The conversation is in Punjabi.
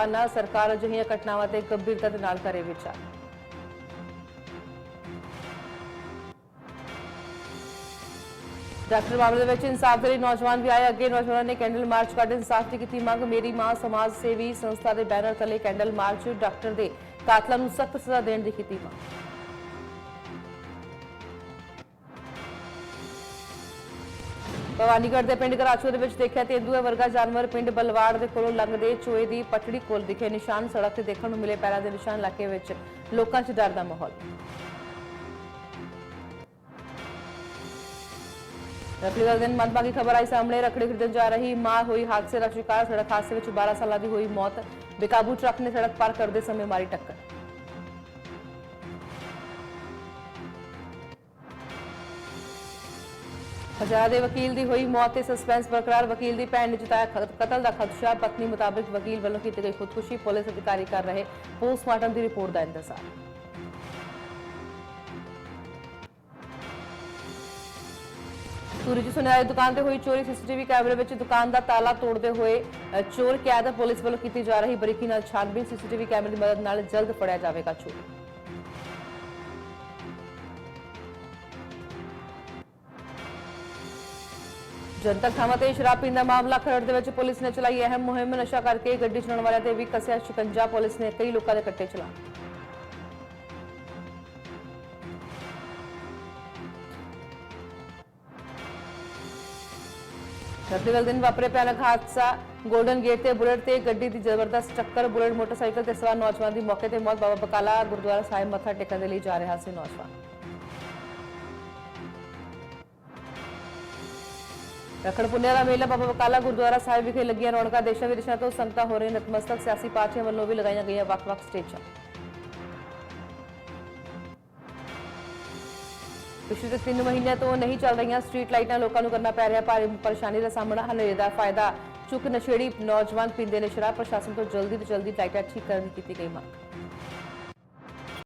ਦੁਕਾਨਾਂ ਸਰਕਾਰ ਅਜਿਹੀਆਂ ਘਟਨਾਵਾਂ ਤੇ ਗੰਭੀਰਤਾ ਦੇ ਨਾਲ ਕਰੇ ਵਿਚਾਰ। ਡਾਕਟਰ ਮਾਮਲੇ ਵਿੱਚ ਇਨਸਾਫ ਦੇ ਲਈ ਨੌਜਵਾਨ ਵੀ ਆਏ। ਅੱਗੇ ਨੌਜਵਾਨਾਂ ਨੇ ਕੈਂਡਲ ਮਾਰਚ ਕੱਢ ਇਨਸਾਫ ਦੀ ਕੀਤੀ ਮੰਗ। ਮੇਰੀ ਮਾਂ ਸਮਾਜ ਸੇਵੀ ਸੰਸਥਾ ਦੇ ਬੈਨਰ ਤਲੇ ਕੈਂਡਲ ਮਾਰਚ ਡਾਕਟਰ ਦੇ ਕਾਤਲਾਂ ਨੂੰ ਸਖਤ ਸਜ਼ਾ ਦੇਣ ਦੀ ਕੀਤੀ ਮੰਗ। ਭਵਾਨੀਗੜ੍ਹ ਦੇ ਪਿੰਡ ਕਰਾਚੋ ਦੇ ਵਿੱਚ ਦੇਖਿਆ ਤੇਂਦੂਏ ਵਰਗਾ ਜਾਨਵਰ ਪਿੰਡ ਬਲਵਾੜ ਦੇ ਕੋਲੋਂ ਲੰਘਦੇ ਚੋਏ ਦੀ ਪਟੜੀ ਕੋਲ ਦਿਖੇ ਨਿਸ਼ਾਨ ਸੜਕ ਤੇ ਦੇਖਣ ਨੂੰ ਮਿਲੇ ਪੈਰਾਂ ਦੇ ਨਿਸ਼ਾਨ ਇਲਾਕੇ ਵਿੱਚ ਲੋਕਾਂ 'ਚ ਡਰ ਦਾ ਮਾਹੌਲ। ਰਖੜੀ ਦਾ ਦਿਨ ਮੰਦਭਾਗੀ ਖਬਰ ਆਈ ਸਾਹਮਣੇ, ਰਖੜੀ ਖਰੀਦਣ ਜਾ ਰਹੀ ਮਾਂ ਹੋਈ ਹਾਦਸੇ ਦਾ ਸ਼ਿਕਾਰ, ਸੜਕ ਹਾਦਸੇ ਵਿੱਚ 12 ਸਾਲਾਂ ਦੀ ਹੋਈ ਮੌਤ। ਬੇਕਾਬੂ ਟਰੱਕ ਨੇ ਸੜਕ ਪਾਰ ਕਰਦੇ ਸਮੇਂ ਮਾਰੀ ਟੱਕਰ। ਹਜ਼ਾਰ ਦੇ ਵਕੀਲ ਦੀ ਹੋਈ ਮੌਤ ਤੇ ਸਸਪੈਂਸ ਬਰਕਰਾਰ ਵਕੀਲ ਦੀ ਭੈਣ ਨੇ ਜਤਾਇਆ ਕਤਲ ਦਾ ਖਦਸ਼ਾ। ਪਤਨੀ ਮੁਤਾਬਿਕ ਵਕੀਲ ਵੱਲੋਂ ਕੀਤੀ ਗਈ ਖੁਦਕੁਸ਼ੀ ਪੁਲਿਸ ਅਧਿਕਾਰੀ ਕਰ ਰਹੇ ਪੋਸਟਮਾਰਟਮ ਦੀ ਰਿਪੋਰਟ ਦਾ ਇੰਤਜ਼ਾਰ। ਸੂਰਜ ਸੁਨਿਆਰੇ ਦੁਕਾਨ ਤੇ ਹੋਈ ਚੋਰੀ, ਸੀਸੀਟੀਵੀ ਕੈਮਰੇ ਵਿੱਚ ਦੁਕਾਨ ਦਾ ਤਾਲਾ ਤੋੜਦੇ ਹੋਏ ਚੋਰ ਕੈਦ। ਪੁਲਿਸ ਵੱਲੋਂ ਕੀਤੀ ਜਾ ਰਹੀ ਬਰੀਕੀ ਨਾਲ ਛਾਨਬੀਨ। ਸੀਸੀਟੀਵੀ ਕੈਮਰੇ ਦੀ ਮਦਦ ਨਾਲ ਜਲਦ ਫੜਿਆ ਜਾਵੇਗਾ ਚੋਰ। ਜਨਤਕ ਥਾਵਾਂ ਤੇ ਸ਼ਰਾਬ ਪੀਣ ਦਾ ਮਾਮਲਾ ਖਰੜ ਦੇ ਵਿੱਚ ਪੁਲਿਸ ਨੇ ਚਲਾਈ ਅਹਿਮ ਮੁਹਿੰਮ, ਨਸ਼ਾ ਕਰਕੇ ਗੱਡੀ ਚਲਾਉਣ ਵਾਲਿਆਂ ਤੇ ਵੀ ਕੱਸਿਆ ਸ਼ਿਕੰਜਾ, ਪੁਲਿਸ ਨੇ ਕਈ ਲੋਕਾਂ ਦੇ ਕੱਟੇ ਚਲਾ ਰਤੀਵਾਲ ਦਿਨ ਵਾਪਰੇ ਭਿਆਨਕ ਹਾਦਸਾ, ਗੋਲਡਨ ਗੇਟ ਤੇ ਬੁਲਟ ਤੇ ਗੱਡੀ ਦੀ ਜ਼ਬਰਦਸਤ ਟੱਕਰ, ਬੁਲਟ, ਮੋਟਰਸਾਈਕਲ ਤੇ ਸਵਾਰ ਨੌਜਵਾਨ ਦੀ ਮੌਕੇ ਤੇ ਮੌਤ, ਬਾਬਾ ਬਕਾਲਾ ਗੁਰਦੁਆਰਾ ਸਾਹਿਬ ਮੱਥਾ ਟੇਕਣ ਦੇ ਲਈ ਜਾ ਰਿਹਾ ਸੀ ਨੌਜਵਾਨ। ਰੱਖੜ ਪੁੰਨਿਆ ਦਾ ਮੇਲਾ ਬਾਬਾ ਬਕਾਲਾ ਗੁਰਦੁਆਰਾ ਸਾਹਿਬ ਵਿਖੇ ਲੱਗੀਆਂ ਰੌਣਕਾਂ ਦੇਸ਼ਾਂ ਵਿਦੇਸ਼ਾਂ ਤੋਂ ਸੰਗਤਾਂ ਹੋ ਰਹੇ ਨਤਮਸਤਕ ਸਿਆਸੀ ਪਾਰਟੀਆਂ ਵੱਲੋਂ ਵੀ ਲਗਾਈਆਂ ਗਈਆਂ ਵੱਖ-ਵੱਖ ਸਟੇਜਾਂ। ਪਿਛਲੇ 3 ਮਹੀਨਿਆਂ ਤੋਂ ਨਹੀਂ ਚੱਲ ਰਹੀਆਂ ਸਟਰੀਟ ਲਾਈਟਾਂ ਲੋਕਾਂ ਨੂੰ ਕਰਨਾ ਪੈ ਰਿਹਾ ਭਾਰੀ ਪਰੇਸ਼ਾਨੀ ਦਾ ਸਾਹਮਣਾ। ਹਨੇਰੇ ਦਾ ਫਾਇਦਾ ਚੁੱਕ ਨਸ਼ੇੜੀ ਨੌਜਵਾਨ ਪੀਂਦੇ ਨੇ ਸ਼ਰਾਬ। ਪ੍ਰਸ਼ਾਸਨ ਤੋਂ ਜਲਦੀ ਤੋਂ ਜਲਦੀ ਲਾਈਟਾਂ ਠੀਕ ਕਰਨ ਦੀ ਕੀਤੀ ਗਈ ਮੰਗ।